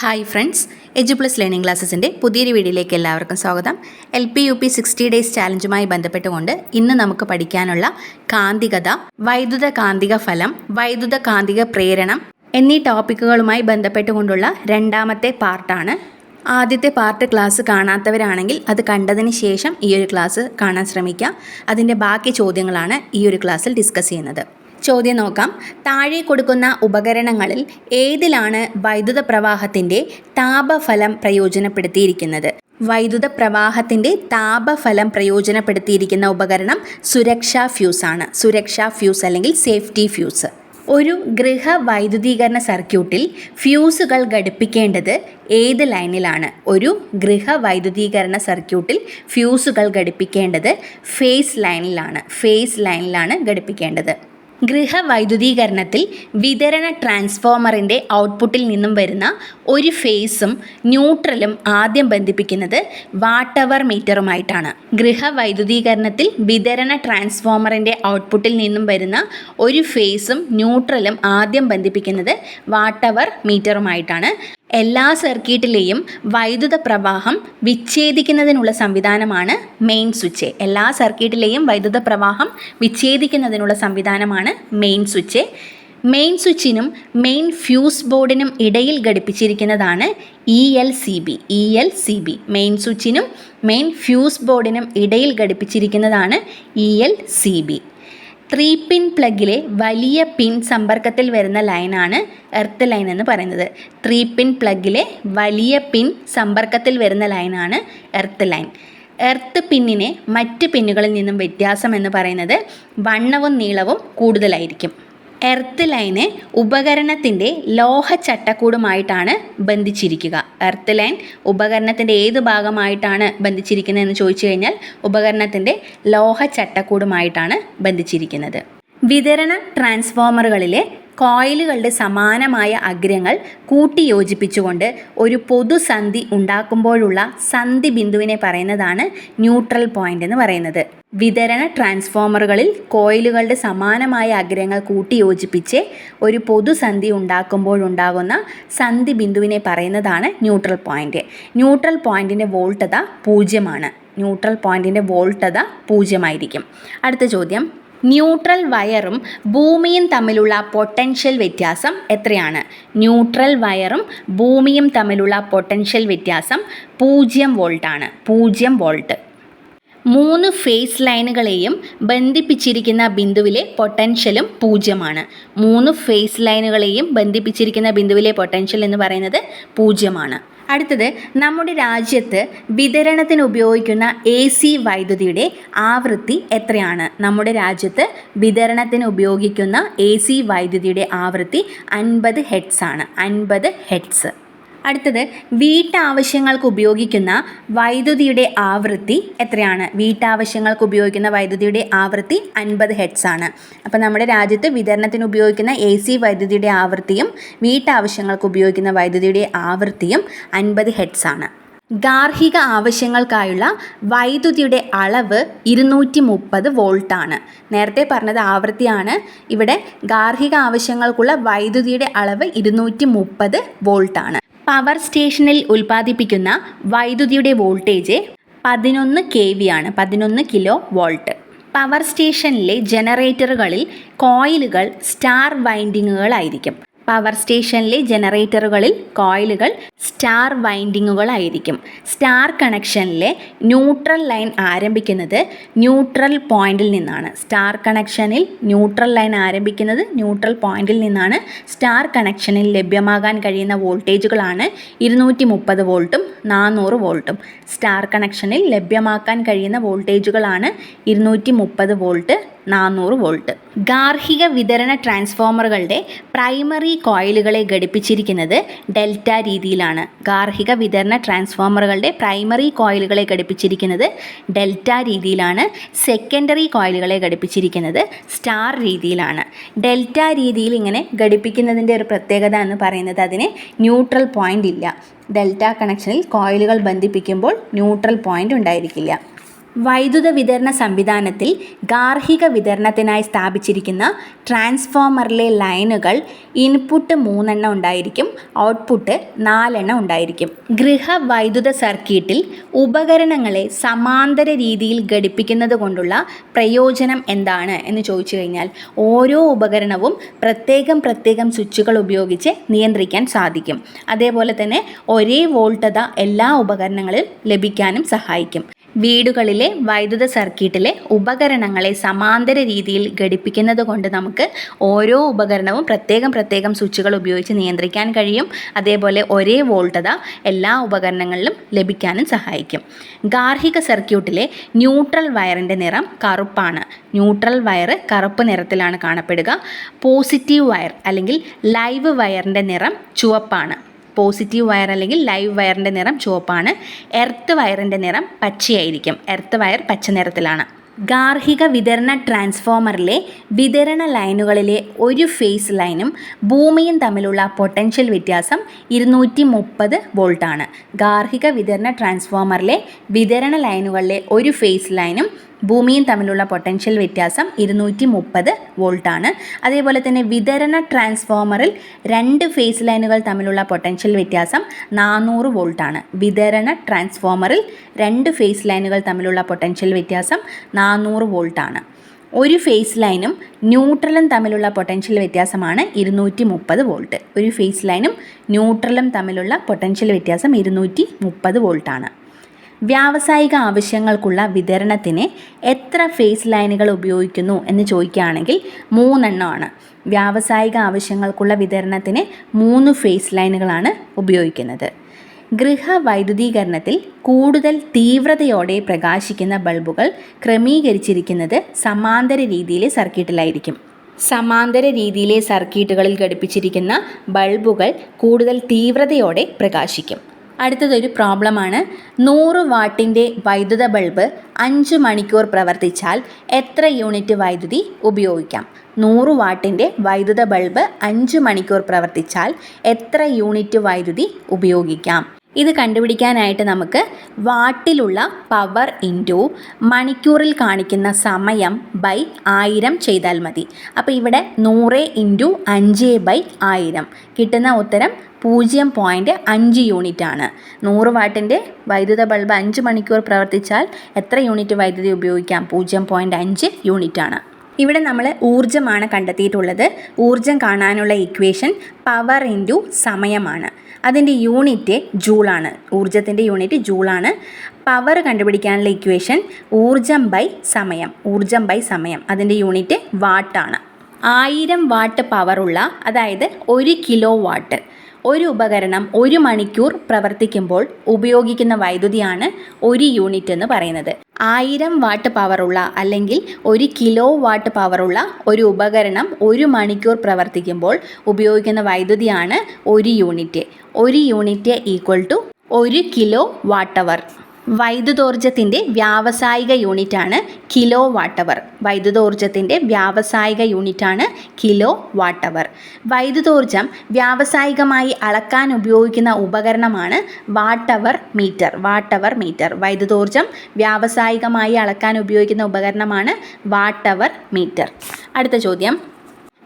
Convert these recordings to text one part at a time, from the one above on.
Hi friends edu plus learning ക്ലാസ്സസിന്റെ പുതിയൊരു വീഡിയോയിലേക്ക് എല്ലാവർക്കും സ്വാഗതം. L P U P sixty days ചാലഞ്ചുമായി ബന്ധപ്പെട്ടുകൊണ്ട് ഇന്ന് നമുക്ക് പഠിക്കാനുള്ള കാന്തികത വൈദ്യുത കാന്തിക ഫലം വൈദ്യുത കാന്തിക പ്രേരണം എന്നീ ടോപ്പിക്കുകളുമായി ബന്ധപ്പെട്ടുകൊണ്ടുള്ള രണ്ടാമത്തെ പാർട്ടാണ്. ആദ്യത്തെ പാർട്ട് ക്ലാസ് കാണാത്തവരാണെങ്കിൽ അത് കണ്ടതിന് ശേഷം ഈ ഒരു ക്ലാസ് കാണാൻ ശ്രമിക്കുക അതിന്റെ ബാക്കി ചോദ്യങ്ങളാണ് ഈ ഒരു ക്ലാസ്സിൽ ഡിസ്കസ് ചെയ്യുന്നത്. ചോദ്യം നോക്കാം. താഴെ കൊടുക്കുന്ന ഉപകരണങ്ങളിൽ ഏതിലാണ് വൈദ്യുത പ്രവാഹത്തിന്റെ താപഫലം പ്രയോജനപ്പെടുത്തിയിരിക്കുന്നത്? വൈദ്യുത പ്രവാഹത്തിന്റെ താപഫലം പ്രയോജനപ്പെടുത്തിയിരിക്കുന്ന ഉപകരണം സുരക്ഷാ ഫ്യൂസാണ് സുരക്ഷാ ഫ്യൂസ് അല്ലെങ്കിൽ സേഫ്റ്റി ഫ്യൂസ്. ഒരു ഗൃഹ വൈദ്യുതീകരണ സർക്യൂട്ടിൽ ഫ്യൂസുകൾ ഘടിപ്പിക്കേണ്ടത് ഏത് ലൈനിലാണ്? ഒരു ഗൃഹ വൈദ്യുതീകരണ സർക്യൂട്ടിൽ ഫ്യൂസുകൾ ഘടിപ്പിക്കേണ്ടത് ഫേസ് ലൈനിലാണ്. ഫേസ് ലൈനിലാണ് ഘടിപ്പിക്കേണ്ടത്. ഗൃഹവൈദ്യുതീകരണത്തിൽ വിതരണ ട്രാൻസ്ഫോമറിന്റെ ഔട്ട്പുട്ടിൽ നിന്നും വരുന്ന ഒരു ഫേസും ന്യൂട്രലും ആദ്യം ബന്ധിപ്പിക്കുന്നത് വാട്ടവർ മീറ്ററുമായിട്ടാണ്. ഗൃഹവൈദ്യുതീകരണത്തിൽ വിതരണ ട്രാൻസ്ഫോമറിന്റെ ഔട്ട്പുട്ടിൽ നിന്നും വരുന്ന ഒരു ഫേസും ന്യൂട്രലും ആദ്യം ബന്ധിപ്പിക്കുന്നത് വാട്ടവർ മീറ്ററുമായിട്ടാണ്. എല്ലാ സർക്യൂട്ടിലെയും വൈദ്യുത പ്രവാഹം വിച്ഛേദിക്കുന്നതിനുള്ള സംവിധാനമാണ് മെയിൻ സ്വിച്ച് എല്ലാ സർക്യൂട്ടിലെയും വൈദ്യുത പ്രവാഹം വിച്ഛേദിക്കുന്നതിനുള്ള സംവിധാനമാണ് മെയിൻ സ്വിച്ച് മെയിൻ സ്വിച്ചിനും മെയിൻ ഫ്യൂസ് ബോർഡിനും ഇടയിൽ ഘടിപ്പിച്ചിരിക്കുന്നതാണ് E L C B E L C B main സ്വിച്ചിനും main fuse ബോർഡിനും ഇടയിൽ ഘടിപ്പിച്ചിരിക്കുന്നതാണ് E L C B three pin പ്ലഗിലെ വലിയ പിൻ സമ്പർക്കത്തിൽ വരുന്ന ലൈനാണ് എർത്ത് ലൈൻ എന്ന് പറയുന്നത്. ത്രീ പിൻ പ്ലഗിലെ വലിയ പിൻ സമ്പർക്കത്തിൽ വരുന്ന ലൈനാണ് എർത്ത് ലൈൻ. എർത്ത് പിന്നിനെ മറ്റ് പിന്നുകളിൽ നിന്നും വ്യത്യാസം എന്ന് പറയുന്നത് വണ്ണവും നീളവും കൂടുതലായിരിക്കും. എർത്ത് ലൈന് ഉപകരണത്തിന്റെ ലോഹ ചട്ടക്കൂടുമായിട്ടാണ് ബന്ധിച്ചിരിക്കുക. എർത്ത് ലൈൻ ഉപകരണത്തിന്റെ ഏത് ഭാഗമായിട്ടാണ് ബന്ധിച്ചിരിക്കുന്നത് എന്ന് ചോദിച്ചു കഴിഞ്ഞാൽ ഉപകരണത്തിന്റെ ലോഹ ചട്ടക്കൂടുമായിട്ടാണ് ബന്ധിച്ചിരിക്കുന്നത്. വിതരണ ട്രാൻസ്ഫോമറുകളിലെ കോയിലുകളുടെ സമാനമായ അഗ്രങ്ങൾ കൂട്ടിയോജിപ്പിച്ചുകൊണ്ട് ഒരു പൊതുസന്ധി ഉണ്ടാക്കുമ്പോഴുള്ള സന്ധി ബിന്ദുവിനെ പറയുന്നതാണ് ന്യൂട്രൽ പോയിന്റ് എന്ന് പറയുന്നത്. വിതരണ ട്രാൻസ്ഫോമറുകളിൽ കോയിലുകളുടെ സമാനമായ അഗ്രങ്ങൾ കൂട്ടിയോജിപ്പിച്ച് ഒരു പൊതുസന്ധി ഉണ്ടാക്കുമ്പോഴുണ്ടാകുന്ന സന്ധി ബിന്ദുവിനെ പറയുന്നതാണ് ന്യൂട്രൽ പോയിന്റ്. ന്യൂട്രൽ പോയിന്റിന്റെ വോൾട്ടത പൂജ്യമാണ്. ന്യൂട്രൽ പോയിന്റിന്റെ വോൾട്ടത പൂജ്യമായിരിക്കും. അടുത്ത ചോദ്യം. ന്യൂട്രൽ വയറും ഭൂമിയും തമ്മിലുള്ള പൊട്ടൻഷ്യൽ വ്യത്യാസം എത്രയാണ്? ന്യൂട്രൽ വയറും ഭൂമിയും തമ്മിലുള്ള പൊട്ടൻഷ്യൽ വ്യത്യാസം പൂജ്യം വോൾട്ടാണ് പൂജ്യം വോൾട്ട്. മൂന്ന് ഫേസ് ലൈനുകളെയും ബന്ധിപ്പിച്ചിരിക്കുന്ന ബിന്ദുവിലെ പൊട്ടൻഷ്യലും പൂജ്യമാണ് മൂന്ന് ഫേസ് ലൈനുകളെയും ബന്ധിപ്പിച്ചിരിക്കുന്ന ബിന്ദുവിലെ പൊട്ടൻഷ്യൽ എന്ന് പറയുന്നത് പൂജ്യമാണ് അടുത്തത് നമ്മുടെ രാജ്യത്ത് വിതരണത്തിന് ഉപയോഗിക്കുന്ന എ സി വൈദ്യുതിയുടെ ആവൃത്തി എത്രയാണ്? നമ്മുടെ രാജ്യത്ത് വിതരണത്തിന് ഉപയോഗിക്കുന്ന എ സി വൈദ്യുതിയുടെ ആവൃത്തി അൻപത് ഹെഡ്സ് ആണ്. അൻപത് ഹെഡ്സ് അടുത്തത് വീട്ടാവശ്യങ്ങൾക്ക് ഉപയോഗിക്കുന്ന വൈദ്യുതിയുടെ ആവൃത്തി എത്രയാണ്? വീട്ടാവശ്യങ്ങൾക്ക് ഉപയോഗിക്കുന്ന വൈദ്യുതിയുടെ ആവൃത്തി അൻപത് ഹെഡ്സ് ആണ്. അപ്പോൾ നമ്മുടെ രാജ്യത്ത് വിതരണത്തിന് ഉപയോഗിക്കുന്ന എ സി വൈദ്യുതിയുടെ ആവൃത്തിയും വീട്ടാവശ്യങ്ങൾക്ക് ഉപയോഗിക്കുന്ന വൈദ്യുതിയുടെ ആവൃത്തിയും അൻപത് ഹെഡ്സ് ആണ്. ഗാർഹിക ആവശ്യങ്ങൾക്കായുള്ള വൈദ്യുതിയുടെ അളവ് ഇരുന്നൂറ്റി മുപ്പത് വോൾട്ടാണ് നേരത്തെ പറഞ്ഞത് ആവൃത്തിയാണ്. ഇവിടെ ഗാർഹിക ആവശ്യങ്ങൾക്കുള്ള വൈദ്യുതിയുടെ അളവ് ഇരുന്നൂറ്റി മുപ്പത് വോൾട്ടാണ് പവർ സ്റ്റേഷനിൽ ഉൽപ്പാദിപ്പിക്കുന്ന വൈദ്യുതിയുടെ വോൾട്ടേജ് പതിനൊന്ന് കെ വി ആണ്. പതിനൊന്ന് കിലോ വോൾട്ട്. പവർ സ്റ്റേഷനിലെ ജനറേറ്ററുകളിൽ കോയിലുകൾ സ്റ്റാർ വൈൻഡിങ്ങുകളായിരിക്കും. പവർ സ്റ്റേഷനിലെ ജനറേറ്ററുകളിൽ കോയിലുകൾ സ്റ്റാർ വൈൻഡിങ്ങുകളായിരിക്കും. സ്റ്റാർ കണക്ഷനിലെ ന്യൂട്രൽ ലൈൻ ആരംഭിക്കുന്നത് ന്യൂട്രൽ പോയിന്റിൽ നിന്നാണ്. സ്റ്റാർ കണക്ഷനിൽ ന്യൂട്രൽ ലൈൻ ആരംഭിക്കുന്നത് ന്യൂട്രൽ പോയിന്റിൽ നിന്നാണ്. സ്റ്റാർ കണക്ഷനിൽ ലഭ്യമാകാൻ കഴിയുന്ന വോൾട്ടേജുകളാണ് ഇരുന്നൂറ്റി മുപ്പത് വോൾട്ടും നാനൂറ് വോൾട്ടും. സ്റ്റാർ കണക്ഷനിൽ ലഭ്യമാക്കാൻ കഴിയുന്ന വോൾട്ടേജുകളാണ് ഇരുന്നൂറ്റി മുപ്പത് വോൾട്ട് നാനൂറ് വോൾട്ട്. ഗാർഹിക വിതരണ ട്രാൻസ്ഫോമറുകളുടെ പ്രൈമറി കോയിലുകളെ ഘടിപ്പിച്ചിരിക്കുന്നത് ഡെൽറ്റ രീതിയിലാണ്. ഗാർഹിക വിതരണ ട്രാൻസ്ഫോമറുകളുടെ പ്രൈമറി കോയിലുകളെ ഘടിപ്പിച്ചിരിക്കുന്നത് ഡെൽറ്റ രീതിയിലാണ്. സെക്കൻഡറി കോയിലുകളെ ഘടിപ്പിച്ചിരിക്കുന്നത് സ്റ്റാർ രീതിയിലാണ്. ഡെൽറ്റ രീതിയിൽ ഇങ്ങനെ ഘടിപ്പിക്കുന്നതിന്റെ ഒരു പ്രത്യേകത എന്ന് പറയുന്നത് അതിന് ന്യൂട്രൽ പോയിന്റ് ഇല്ല. ഡെൽറ്റ കണക്ഷനിൽ കോയിലുകൾ ബന്ധിപ്പിക്കുമ്പോൾ ന്യൂട്രൽ പോയിന്റ് ഉണ്ടായിരിക്കില്ല. വൈദ്യുത വിതരണ സംവിധാനത്തിൽ ഗാർഹിക വിതരണത്തിനായി സ്ഥാപിച്ചിരിക്കുന്ന ട്രാൻസ്ഫോമറിലെ ലൈനുകൾ ഇൻപുട്ട് മൂന്നെണ്ണം ഉണ്ടായിരിക്കും ഔട്ട്പുട്ട് നാലെണ്ണം ഉണ്ടായിരിക്കും. ഗൃഹ വൈദ്യുത സർക്യൂട്ടിൽ ഉപകരണങ്ങളെ സമാന്തര രീതിയിൽ ഘടിപ്പിക്കുന്നത് കൊണ്ടുള്ള പ്രയോജനം എന്താണ് എന്ന് ചോദിച്ചു കഴിഞ്ഞാൽ ഓരോ ഉപകരണവും പ്രത്യേകം പ്രത്യേകം സ്വിച്ചുകൾ ഉപയോഗിച്ച് നിയന്ത്രിക്കാൻ സാധിക്കും. അതേപോലെ തന്നെ ഒരേ വോൾട്ടത എല്ലാ ഉപകരണങ്ങളിൽ ലഭിക്കാനും സഹായിക്കും. വീടുകളിലെ വൈദ്യുത സർക്യൂട്ടിലെ ഉപകരണങ്ങളെ സമാന്തര രീതിയിൽ ഘടിപ്പിക്കുന്നത് കൊണ്ട് നമുക്ക് ഓരോ ഉപകരണവും പ്രത്യേകം പ്രത്യേകം സ്വിച്ചുകൾ ഉപയോഗിച്ച് നിയന്ത്രിക്കാൻ കഴിയും. അതേപോലെ ഒരേ വോൾട്ടത എല്ലാ ഉപകരണങ്ങളിലും ലഭിക്കാനും സഹായിക്കും. ഗാർഹിക സർക്യൂട്ടിലെ ന്യൂട്രൽ വയറിന്റെ നിറം കറുപ്പാണ്. ന്യൂട്രൽ വയർ കറുപ്പ് നിറത്തിലാണ് കാണപ്പെടുക. പോസിറ്റീവ് വയർ അല്ലെങ്കിൽ ലൈവ് വയറിന്റെ നിറം ചുവപ്പാണ്. പോസിറ്റീവ് വയർ അല്ലെങ്കിൽ ലൈവ് വയറിന്റെ നിറം ചുവപ്പാണ്. എർത്ത് വയറിന്റെ നിറം പച്ചയായിരിക്കും. എർത്ത് വയർ പച്ച നിറത്തിലാണ്. ഗാർഹിക വിതരണ ട്രാൻസ്ഫോമറിലെ വിതരണ ലൈനുകളിലെ ഒരു ഫേസ് ലൈനും ഭൂമിയും തമ്മിലുള്ള പൊട്ടൻഷ്യൽ വ്യത്യാസം ഇരുന്നൂറ്റി മുപ്പത് വോൾട്ടാണ് ഗാർഹിക വിതരണ ട്രാൻസ്ഫോമറിലെ വിതരണ ലൈനുകളിലെ ഒരു ഫേസ് ലൈനും ഭൂമിയും തമ്മിലുള്ള പൊട്ടൻഷ്യൽ വ്യത്യാസം ഇരുന്നൂറ്റി മുപ്പത് വോൾട്ടാണ് അതേപോലെ തന്നെ വിതരണ ട്രാൻസ്ഫോമറിൽ രണ്ട് ഫേസ് ലൈനുകൾ തമ്മിലുള്ള പൊട്ടൻഷ്യൽ വ്യത്യാസം നാനൂറ് വോൾട്ടാണ് വിതരണ ട്രാൻസ്ഫോമറിൽ രണ്ട് ഫേസ് ലൈനുകൾ തമ്മിലുള്ള പൊട്ടൻഷ്യൽ വ്യത്യാസം നാനൂറ് വോൾട്ടാണ് ഒരു ഫേസ് ലൈനും ന്യൂട്രലും തമ്മിലുള്ള പൊട്ടൻഷ്യൽ വ്യത്യാസമാണ് ഇരുന്നൂറ്റി മുപ്പത് വോൾട്ട് ഒരു ഫേസ് ലൈനും ന്യൂട്രലും തമ്മിലുള്ള പൊട്ടൻഷ്യൽ വ്യത്യാസം ഇരുന്നൂറ്റി മുപ്പത് വോൾട്ടാണ് വ്യാവസായിക ആവശ്യങ്ങൾക്കുള്ള വിതരണത്തിന് എത്ര ഫേസ് ലൈനുകൾ ഉപയോഗിക്കുന്നു എന്ന് ചോദിക്കുകയാണെങ്കിൽ മൂന്നെണ്ണമാണ്. വ്യാവസായിക ആവശ്യങ്ങൾക്കുള്ള വിതരണത്തിന് മൂന്ന് ഫേസ് ലൈനുകളാണ് ഉപയോഗിക്കുന്നത്. ഗൃഹ വൈദ്യുതീകരണത്തിൽ കൂടുതൽ തീവ്രതയോടെ പ്രകാശിക്കുന്ന ബൾബുകൾ ക്രമീകരിച്ചിരിക്കുന്നത് സമാന്തര രീതിയിലെ സർക്യൂട്ടിലായിരിക്കും. സമാന്തര രീതിയിലെ സർക്യൂട്ടുകളിൽ ഘടിപ്പിച്ചിരിക്കുന്ന ബൾബുകൾ കൂടുതൽ തീവ്രതയോടെ പ്രകാശിക്കും. അടുത്തതൊരു പ്രോബ്ലമാണ്. നൂറ് വാട്ടിന്റെ വൈദ്യുത ബൾബ് അഞ്ച് മണിക്കൂർ പ്രവർത്തിച്ചാൽ എത്ര യൂണിറ്റ് വൈദ്യുതി ഉപയോഗിക്കാം? നൂറ് വാട്ടിന്റെ വൈദ്യുത ബൾബ് അഞ്ച് മണിക്കൂർ പ്രവർത്തിച്ചാൽ എത്ര യൂണിറ്റ് വൈദ്യുതി ഉപയോഗിക്കാം? ഇത് കണ്ടുപിടിക്കാനായിട്ട് നമുക്ക് വാട്ടിലുള്ള പവർ ഇന്റു മണിക്കൂറിൽ കാണിക്കുന്ന സമയം ബൈ ആയിരം ചെയ്താൽ മതി. അപ്പോൾ ഇവിടെ നൂറ് ഇന്റു അഞ്ച് ബൈ ആയിരം കിട്ടുന്ന ഉത്തരം പൂജ്യം പോയിന്റ് അഞ്ച് യൂണിറ്റ് ആണ്. നൂറ് വാട്ടിന്റെ വൈദ്യുത ബൾബ് അഞ്ച് മണിക്കൂർ പ്രവർത്തിച്ചാൽ എത്ര യൂണിറ്റ് വൈദ്യുതി ഉപയോഗിക്കാം? പൂജ്യം പോയിന്റ് അഞ്ച് യൂണിറ്റ് ആണ്. ഇവിടെ നമ്മൾ ഊർജമാണ് കണ്ടെത്തിയിട്ടുള്ളത്. ഊർജം കാണാനുള്ള ഇക്വേഷൻ പവർ ഇന്റു സമയമാണ്. അതിന്റെ യൂണിറ്റ് ജൂളാണ്. ഊർജത്തിന്റെ യൂണിറ്റ് ജൂളാണ്. പവർ കണ്ടുപിടിക്കാനുള്ള ഇക്വേഷൻ ഊർജം ബൈ സമയം. ഊർജം ബൈ സമയം. അതിന്റെ യൂണിറ്റ് വാട്ടാണ്. ആയിരം വാട്ട് പവറുള്ള അതായത് ഒരു കിലോ വാട്ട്. ഒരു ഉപകരണം ഒരു മണിക്കൂർ പ്രവർത്തിക്കുമ്പോൾ ഉപയോഗിക്കുന്ന വൈദ്യുതിയാണ് ഒരു യൂണിറ്റ് എന്ന് പറയുന്നത്. ആയിരം വാട്ട് പവറുള്ള അല്ലെങ്കിൽ ഒരു കിലോ വാട്ട് പവറുള്ള ഒരു ഉപകരണം ഒരു മണിക്കൂർ പ്രവർത്തിക്കുമ്പോൾ ഉപയോഗിക്കുന്ന വൈദ്യുതിയാണ് ഒരു യൂണിറ്റ്. ഒരു യൂണിറ്റ് ഈക്വൽ ടു ഒരു കിലോ വാട്ട് അവർ. വൈദ്യുതോർജത്തിന്റെ വ്യാവസായിക യൂണിറ്റാണ് കിലോ വാട്ടവർ വൈദ്യുതോർജത്തിന്റെ വ്യാവസായിക യൂണിറ്റാണ് കിലോ വാട്ടവർ വൈദ്യുതോർജം വ്യാവസായികമായി അളക്കാൻ ഉപയോഗിക്കുന്ന ഉപകരണമാണ് watt hour meter. Watt hour meter. വൈദ്യുതോർജം വ്യാവസായികമായി അളക്കാൻ ഉപയോഗിക്കുന്ന ഉപകരണമാണ് വാട്ടവർ മീറ്റർ. അടുത്ത ചോദ്യം.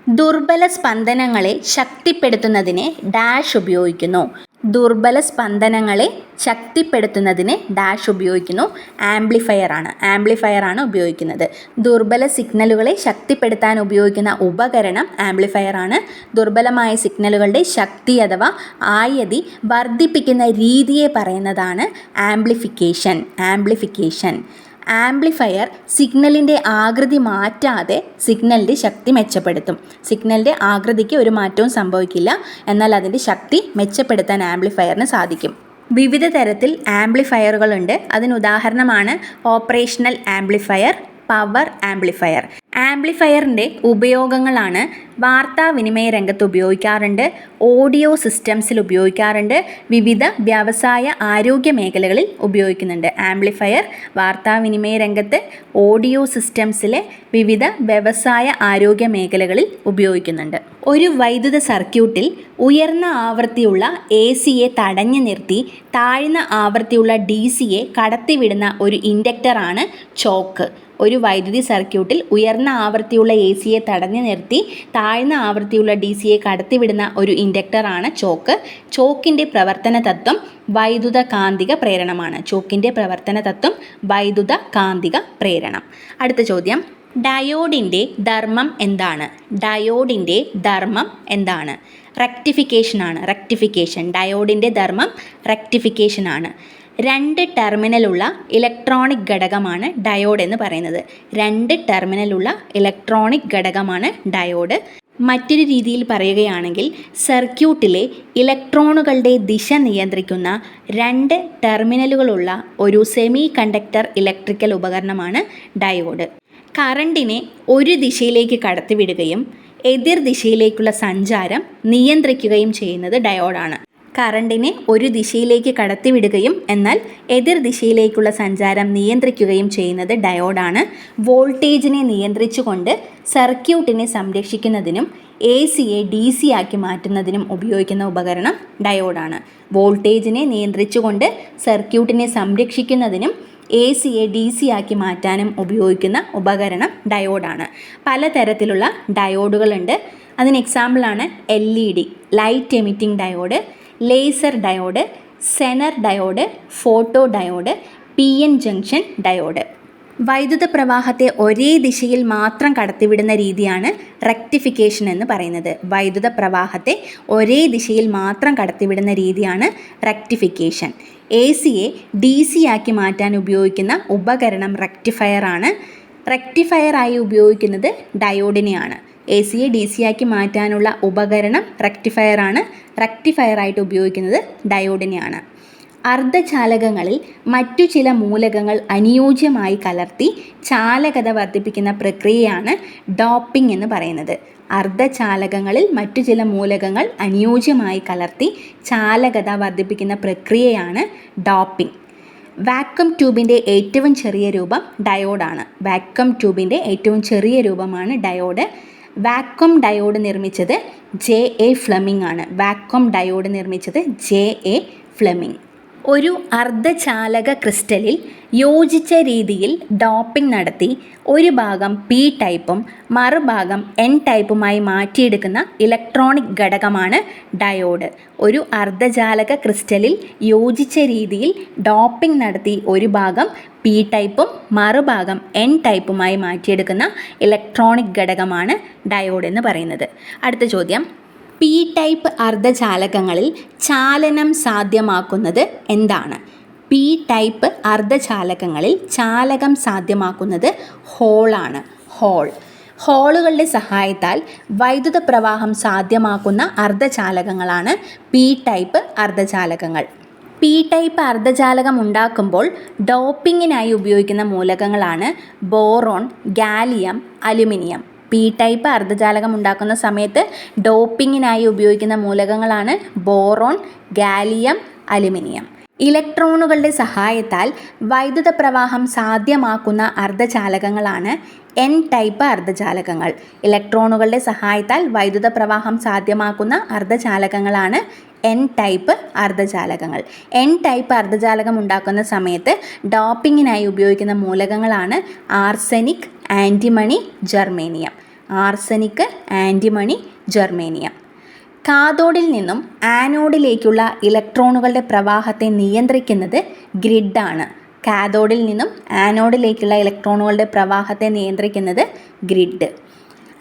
ദുർബല സ്പന്ദനങ്ങളെ ശക്തിപ്പെടുത്തുന്നതിന് ഡാഷ് ഉപയോഗിക്കുന്നു. ദുർബല സ്പന്ദനങ്ങളെ ശക്തിപ്പെടുത്തുന്നതിന് ഡാഷ് ഉപയോഗിക്കുന്നു. ആംപ്ലിഫയർ ആണ് ആംപ്ലിഫയർ ആണ് ഉപയോഗിക്കുന്നത്. ദുർബല സിഗ്നലുകളെ ശക്തിപ്പെടുത്താൻ ഉപയോഗിക്കുന്ന ഉപകരണം ആംപ്ലിഫയർ ആണ് ദുർബലമായ സിഗ്നലുകളുടെ ശക്തി അഥവാ ആയതി വർദ്ധിപ്പിക്കുന്ന രീതിയെ പറയുന്നതാണ് ആംപ്ലിഫിക്കേഷൻ. ആംപ്ലിഫിക്കേഷൻ. ആംപ്ലിഫയർ സിഗ്നലിന്റെ ആകൃതി മാറ്റാതെ സിഗ്നലിന്റെ ശക്തി മെച്ചപ്പെടുത്തും. സിഗ്നലിന്റെ ആകൃതിക്ക് ഒരു മാറ്റവും സംഭവിക്കില്ല. എന്നാൽ അതിന്റെ ശക്തി മെച്ചപ്പെടുത്താൻ ആംപ്ലിഫയറിന് സാധിക്കും. വിവിധ തരത്തിൽ ആംപ്ലിഫയറുകളുണ്ട്. അതിന് ഉദാഹരണമാണ് ഓപ്പറേഷണൽ ആംപ്ലിഫയർ പവർ ആംപ്ലിഫയർ. ആംപ്ലിഫയറിന്റെ ഉപയോഗങ്ങളാണ് വാർത്താവിനിമയ രംഗത്ത് ഉപയോഗിക്കാറുണ്ട് ഓഡിയോ സിസ്റ്റംസിൽ ഉപയോഗിക്കാറുണ്ട് വിവിധ വ്യവസായ ആരോഗ്യ മേഖലകളിൽ ഉപയോഗിക്കുന്നുണ്ട്. ആംപ്ലിഫയർ വാർത്താവിനിമയ രംഗത്ത് ഓഡിയോ സിസ്റ്റംസിലെ വിവിധ വ്യവസായ ആരോഗ്യ മേഖലകളിൽ ഉപയോഗിക്കുന്നുണ്ട്. ഒരു വൈദ്യുത സർക്യൂട്ടിൽ ഉയർന്ന ആവൃത്തിയുള്ള എ സിയെ തടഞ്ഞു നിർത്തി താഴ്ന്ന ആവൃത്തിയുള്ള ഡി സിയെ കടത്തിവിടുന്ന ഒരു ഇൻഡക്ടറാണ് ചോക്ക്. ഒരു വൈദ്യുതി സർക്യൂട്ടിൽ ഉയർന്ന ആവൃത്തിയുള്ള എ സിയെ തടഞ്ഞു നിർത്തി താഴ്ന്ന ആവൃത്തിയുള്ള ഡി സിയെ കടത്തിവിടുന്ന ഒരു ഇൻഡക്ടറാണ് ചോക്ക്. ചോക്കിന്റെ പ്രവർത്തന തത്വം വൈദ്യുത കാന്തിക പ്രേരണമാണ്. ചോക്കിന്റെ പ്രവർത്തന തത്വം വൈദ്യുത കാന്തിക പ്രേരണം. അടുത്ത ചോദ്യം. ഡയോഡിന്റെ ധർമ്മം എന്താണ്? ഡയോഡിന്റെ ധർമ്മം എന്താണ്? റെക്ടിഫിക്കേഷനാണ് റെക്ടിഫിക്കേഷൻ ഡയോഡിന്റെ ധർമ്മം റെക്ടിഫിക്കേഷനാണ് രണ്ട് ടെർമിനലുള്ള ഇലക്ട്രോണിക് ഘടകമാണ് ഡയോഡ് എന്ന് പറയുന്നത്. രണ്ട് ടെർമിനലുള്ള ഇലക്ട്രോണിക് ഘടകമാണ് ഡയോഡ്. മറ്റൊരു രീതിയിൽ പറയുകയാണെങ്കിൽ സർക്യൂട്ടിലെ ഇലക്ട്രോണുകളുടെ ദിശ നിയന്ത്രിക്കുന്ന രണ്ട് ടെർമിനലുകളുള്ള ഒരു സെമി കണ്ടക്ടർ ഇലക്ട്രിക്കൽ ഉപകരണമാണ് ഡയോഡ്. കറണ്ടിനെ ഒരു ദിശയിലേക്ക് കടത്തിവിടുകയും എതിർ ദിശയിലേക്കുള്ള സഞ്ചാരം നിയന്ത്രിക്കുകയും ചെയ്യുന്നത് ഡയോഡാണ്. കറണ്ടിനെ ഒരു ദിശയിലേക്ക് കടത്തിവിടുകയും എന്നാൽ എതിർ ദിശയിലേക്കുള്ള സഞ്ചാരം നിയന്ത്രിക്കുകയും ചെയ്യുന്നത് ഡയോഡാണ് വോൾട്ടേജിനെ നിയന്ത്രിച്ചുകൊണ്ട് സർക്യൂട്ടിനെ സംരക്ഷിക്കുന്നതിനും എ സിയെ ഡി സി ആക്കി മാറ്റുന്നതിനും ഉപയോഗിക്കുന്ന ഉപകരണം ഡയോഡാണ് വോൾട്ടേജിനെ നിയന്ത്രിച്ചുകൊണ്ട് സർക്യൂട്ടിനെ സംരക്ഷിക്കുന്നതിനും എ സിയെ ഡി സി ആക്കി മാറ്റാനും ഉപയോഗിക്കുന്ന ഉപകരണം ഡയോഡാണ് പലതരത്തിലുള്ള ഡയോഡുകളുണ്ട് അതിന് എക്സാമ്പിളാണ് L E D light emitting diode laser diode zener diode photo diode P N junction diode വൈദ്യുത പ്രവാഹത്തെ ഒരേ ദിശയിൽ മാത്രം കടത്തിവിടുന്ന രീതിയാണ് റെക്ടിഫിക്കേഷൻ എന്ന് പറയുന്നത്. വൈദ്യുത പ്രവാഹത്തെ ഒരേ ദിശയിൽ മാത്രം കടത്തിവിടുന്ന രീതിയാണ് റെക്ടിഫിക്കേഷൻ എ സിയെ ഡി സി ആക്കി മാറ്റാൻ ഉപയോഗിക്കുന്ന ഉപകരണം റെക്ടിഫയർ ആയി ഉപയോഗിക്കുന്നത് ഡയോഡിനെയാണ് എ സിയെ ഡി സി ആക്കി മാറ്റാനുള്ള ഉപകരണം റെക്ടിഫയർ ആയിട്ട് ഉപയോഗിക്കുന്നത് ഡയോഡിനെയാണ്. അർദ്ധചാലകങ്ങളിൽ മറ്റു ചില മൂലകങ്ങൾ അനുയോജ്യമായി കലർത്തി ചാലകത വർദ്ധിപ്പിക്കുന്ന പ്രക്രിയയാണ് ഡോപ്പിംഗ് എന്ന് പറയുന്നത്. അർദ്ധചാലകങ്ങളിൽ മറ്റു ചില മൂലകങ്ങൾ അനുയോജ്യമായി കലർത്തി ചാലകത വർദ്ധിപ്പിക്കുന്ന പ്രക്രിയയാണ് ഡോപ്പിംഗ്. വാക്വം ട്യൂബിന്റെ ഏറ്റവും ചെറിയ രൂപം ഡയോഡാണ്. വാക്വം ട്യൂബിന്റെ ഏറ്റവും ചെറിയ രൂപമാണ് ഡയോഡ്. വാക്വം ഡയോഡ് നിർമ്മിച്ചത് ജെ എ ഫ്ലമിംഗ് ആണ്. വാക്വം ഡയോഡ് നിർമ്മിച്ചത് ജെ എ ഫ്ലെമിംഗ്. ഒരു അർദ്ധചാലക ക്രിസ്റ്റലിൽ യോജിച്ച രീതിയിൽ ഡോപ്പിംഗ് നടത്തി ഒരു ഭാഗം പി ടൈപ്പും മറുഭാഗം എൻ ടൈപ്പുമായി മാറ്റിയെടുക്കുന്ന ഇലക്ട്രോണിക് ഘടകമാണ് ഡയോഡ്. ഒരു അർദ്ധചാലക ക്രിസ്റ്റലിൽ യോജിച്ച രീതിയിൽ ഡോപ്പിംഗ് നടത്തി ഒരു ഭാഗം പി ടൈപ്പും മറുഭാഗം എൻ ടൈപ്പുമായി മാറ്റിയെടുക്കുന്ന ഇലക്ട്രോണിക് ഘടകമാണ് ഡയോഡ് എന്ന് പറയുന്നത്. അടുത്ത ചോദ്യം. പി ടൈപ്പ് അർദ്ധചാലകങ്ങളിൽ ചാലനം സാധ്യമാക്കുന്നത് എന്താണ്? പി ടൈപ്പ് അർദ്ധചാലകങ്ങളിൽ ചാലകം സാധ്യമാക്കുന്നത് ഹോളാണ്. ഹോൾ. ഹോളുകളുടെ സഹായത്താൽ വൈദ്യുത പ്രവാഹം സാധ്യമാക്കുന്ന അർദ്ധചാലകങ്ങളാണ് പി ടൈപ്പ് അർദ്ധചാലകങ്ങൾ. പി ടൈപ്പ് അർദ്ധചാലകം ഉണ്ടാക്കുമ്പോൾ ഡോപ്പിങ്ങിനായി ഉപയോഗിക്കുന്ന മൂലകങ്ങളാണ് boron gallium aluminium. P type അർദ്ധചാലകം ഉണ്ടാക്കുന്ന സമയത്ത് ഡോപ്പിങ്ങിനായി ഉപയോഗിക്കുന്ന മൂലകങ്ങളാണ് ബോറോൺ ഗാലിയം അലുമിനിയം. ഇലക്ട്രോണുകളുടെ സഹായത്താൽ വൈദ്യുത പ്രവാഹം സാധ്യമാക്കുന്ന അർദ്ധചാലകങ്ങളാണ് എൻ ടൈപ്പ് അർദ്ധചാലകങ്ങൾ ഇലക്ട്രോണുകളുടെ സഹായത്താൽ വൈദ്യുത പ്രവാഹം സാധ്യമാക്കുന്ന അർദ്ധചാലകങ്ങളാണ് എൻ ടൈപ്പ് അർദ്ധചാലകങ്ങൾ എൻ ടൈപ്പ് അർദ്ധചാലകം ഉണ്ടാക്കുന്ന സമയത്ത് ഡോപ്പിങ്ങിനായി ഉപയോഗിക്കുന്ന മൂലകങ്ങളാണ് arsenic antimony germanium. Arsenic antimony germanium. കാതോഡിൽ നിന്നും ആനോഡിലേക്കുള്ള ഇലക്ട്രോണുകളുടെ പ്രവാഹത്തെ നിയന്ത്രിക്കുന്നത് ഗ്രിഡാണ്. കാതോഡിൽ നിന്നും ആനോഡിലേക്കുള്ള ഇലക്ട്രോണുകളുടെ പ്രവാഹത്തെ നിയന്ത്രിക്കുന്നത് ഗ്രിഡ്.